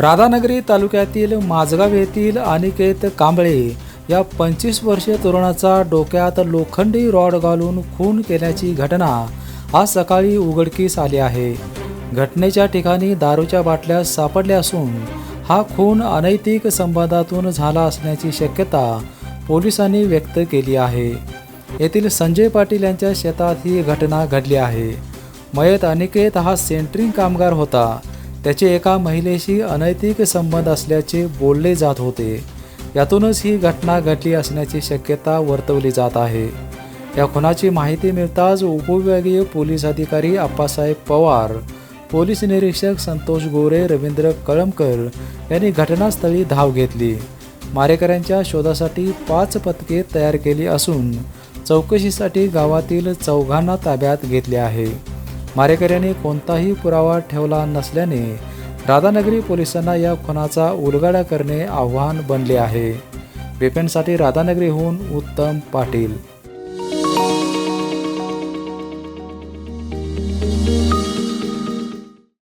राधानगरी तालुक्यातील माझगाव येथील अनिकेत कांबळे या पंचवीस वर्षीय तरुणाचा डोक्यात लोखंडी रॉड घालून खून केल्याची घटना आज सकाळी उघडकीस आली आहे. घटनेच्या ठिकाणी दारूच्या बाटल्या सापडल्या असून हा खून अनैतिक संबंधातून झाला असण्याची शक्यता पोलिसांनी व्यक्त केली आहे. येथील संजय पाटील यांच्या शेतात ही घटना घडली आहे. मयत अनिकेत हा सेंट्रिंग कामगार होता. त्याचे एका महिलेशी अनैतिक संबंध असल्याचे बोलले जात होते. यातूनच ही घटना घडली असण्याची शक्यता वर्तवली जात आहे. या खुनाची माहिती मिळताच उपविभागीय पोलीस अधिकारी अप्पासाहेब पवार पोलीस निरीक्षक संतोष गोरे रवींद्र कळमकर यांनी घटनास्थळी धाव घेतली. मारेकऱ्यांच्या शोधासाठी पाच पथके तयार केली असून चौकशीसाठी गावातील चौघांना ताब्यात घेतले आहे. मारेकऱ्यांनी कोणताही पुरावा ठेवला नसल्याने राधानगरी पोलिसांना या खुनाचा उलगडा करणे आव्हान बनले आहे. वेपनसाठी राधानगरीहून उत्तम पाटील